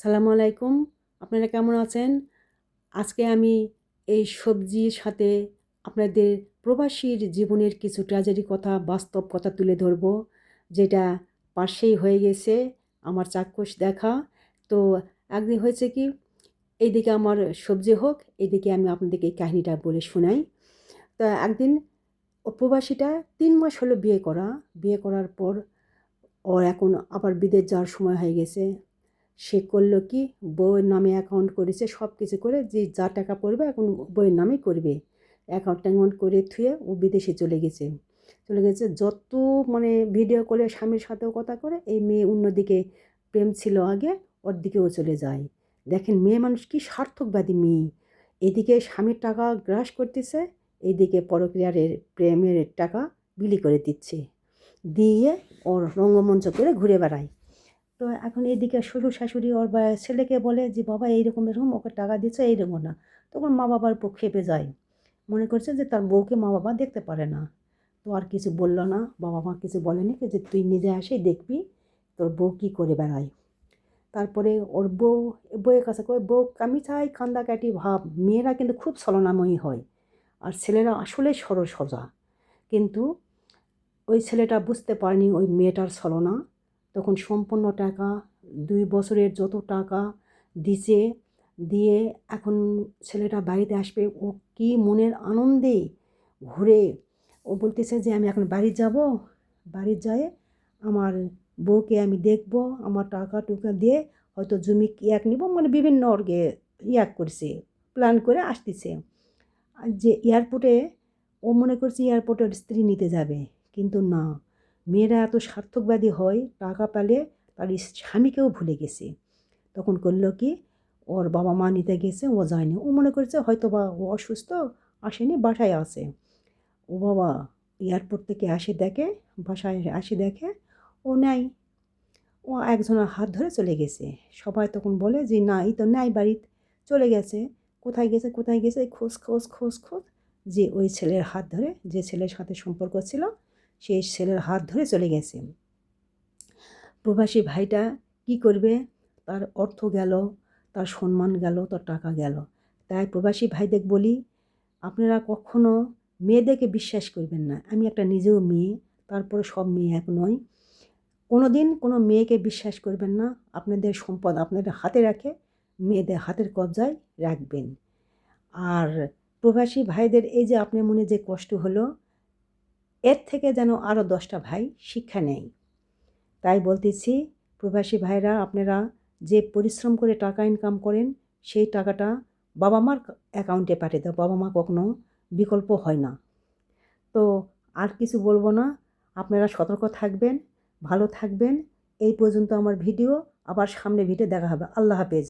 সালামু আলাইকুম। আপনারা কেমন আছেন? আজকে আমি এই সবজির সাথে আপনাদের প্রবাসীর জীবনের কিছু ট্র্যাজেডি কথা, বাস্তব কথা তুলে ধরব, যেটা পাশেই হয়ে গেছে আমার চাক্ষুষ দেখা। তো একদিন হয়েছে কি, এইদিকে আমার সবজি হোক, এইদিকে আমি আপনাদেরকে এই কাহিনিটা বলে শোনাই। তো একদিন প্রবাসীটা তিন মাস হলো বিয়ে করা। বিয়ে করার পর ওর এখন আবার বিদেশ যাওয়ার সময় হয়ে গেছে। সে করল কি? বউয়ের নামে অ্যাকাউন্ট করেছে সব কিছু করে যে যা টাকা পড়বে এখন বইয়ের নামেই করবে। অ্যাকাউন্ট ট্যাকাউন্ট করে থুয়ে ও বিদেশে চলে গেছে। চলে গেছে যত মানে ভিডিও করে স্বামীর সাথেও কথা করে, এই মেয়ে অন্যদিকে প্রেম ছিল আগে, ওর দিকেও চলে যায়। দেখেন মেয়ে মানুষ কি সার্থকবাদী মেয়ে। এদিকে স্বামীর টাকা গ্রাস করতেছে এইদিকে পরক্রিয়ারের প্রেমের টাকা বিলি করে দিচ্ছে। দিয়ে ওর রঙ্গমঞ্চ করে ঘুরে বেড়ায়। তো এখন এদিকে শ্বশুর শাশুড়ি ওর ছেলেকে বলে যে, বাবা, এইরকম এরকম ওকে টাকা দিচ্ছে এইরকম না। তখন মা বাবার খেপে যায়। মনে করছে যে, তার বউকে মা বাবা দেখতে পারে না। তো আর কিছু বলল না। বাবা মা কিছু বলেনি যে, তুই নিজে আসেই দেখবি তোর বউ কী করে বেড়ায়। তারপরে ওর বউ, বউয়ের কাছে কয়, বউ, আমি চাই কান্দাকাটি ভাব। মেয়েরা কিন্তু খুব ছলনাময়ী হয় আর ছেলেরা আসলে সরল কিন্তু ওই ছেলেটা বুঝতে পারেনি ওই মেয়েটার ছলনা। তখন সম্পূর্ণ টাকা, দুই বছরের যত টাকা দিছে, দিয়ে এখন ছেলেটা বাড়িতে আসবে, ও কি মনের আনন্দে ঘুরে, ও বলতেছে যে, আমি এখন বাড়ি যাব, বাড়ি যায় আমার বউকে আমি দেখব, আমার টাকা টুকা দিয়ে হয়তো জমি ইয়াক নিব। মানে বিভিন্ন ওরকে ইয়াক করছে প্ল্যান করে আসতেছে। যে এয়ারপোর্টে ও মনে করছে এয়ারপোর্টের স্ত্রী নিতে যাবে, কিন্তু না। মেয়েরা এত সার্থকবাদী হয়, টাকা পেলে তার স্বামীকেও ভুলে গেছে। তখন করল কি, ওর বাবা মা নিতে গেছে, ও যায়নি। ও মনে করছে হয়তো বা ও অসুস্থ, আসেনি, বাসায় আসে ও বাবা এয়ারপোর্ট থেকে আসে দেখে, বাসায় আসে দেখে ও নেয়। ও একজনের হাত ধরে চলে গেছে। সবাই তখন বলে যে, না, এই তো নেয় বাড়িতে চলে গেছে। কোথায় গেছে কোথায় গেছে? খোঁজ খোঁজ খোঁজ খোঁজ। যে ওই ছেলের হাত ধরে যে ছেলের সাথে সম্পর্ক ছিল সেই ছেলের হাত ধরে চলে গেছে। প্রবাসী ভাইটা কি করবে? তার অর্থ গেল, তার সম্মান গেল, তার টাকা গেল। তাই প্রবাসী ভাইদের বলি, আপনারা কখনো মেয়েদেরকে বিশ্বাস করবেন না। আমি একটা নিজেও মেয়ে, তারপরে সব মেয়ে এক নয় কোনো দিন কোনো মেয়েকে বিশ্বাস করবেন না। আপনাদের সম্পদ আপনাদের হাতে রাখে মেয়েদের হাতের কবজায় রাখবেন। আর প্রবাসী ভাইদের এই যে আপনার মনে যে কষ্ট হলো এর থেকে যেন আরও দশটা ভাই শিক্ষা নেয়। তাই বলতেছি, প্রবাসী ভাইরা, আপনারা যে পরিশ্রম করে টাকা ইনকাম করেন, সেই টাকাটা বাবা মার অ্যাকাউন্টে পাঠিয়ে দাও। বাবা মা কখনো বিকল্প হয় না। তো আর কিছু বলব না, আপনারা সতর্ক থাকবেন, ভালো থাকবেন। এই পর্যন্ত আমার ভিডিও, আবার সামনে ভিডিও দেখা হবে। আল্লাহ হাফেজ।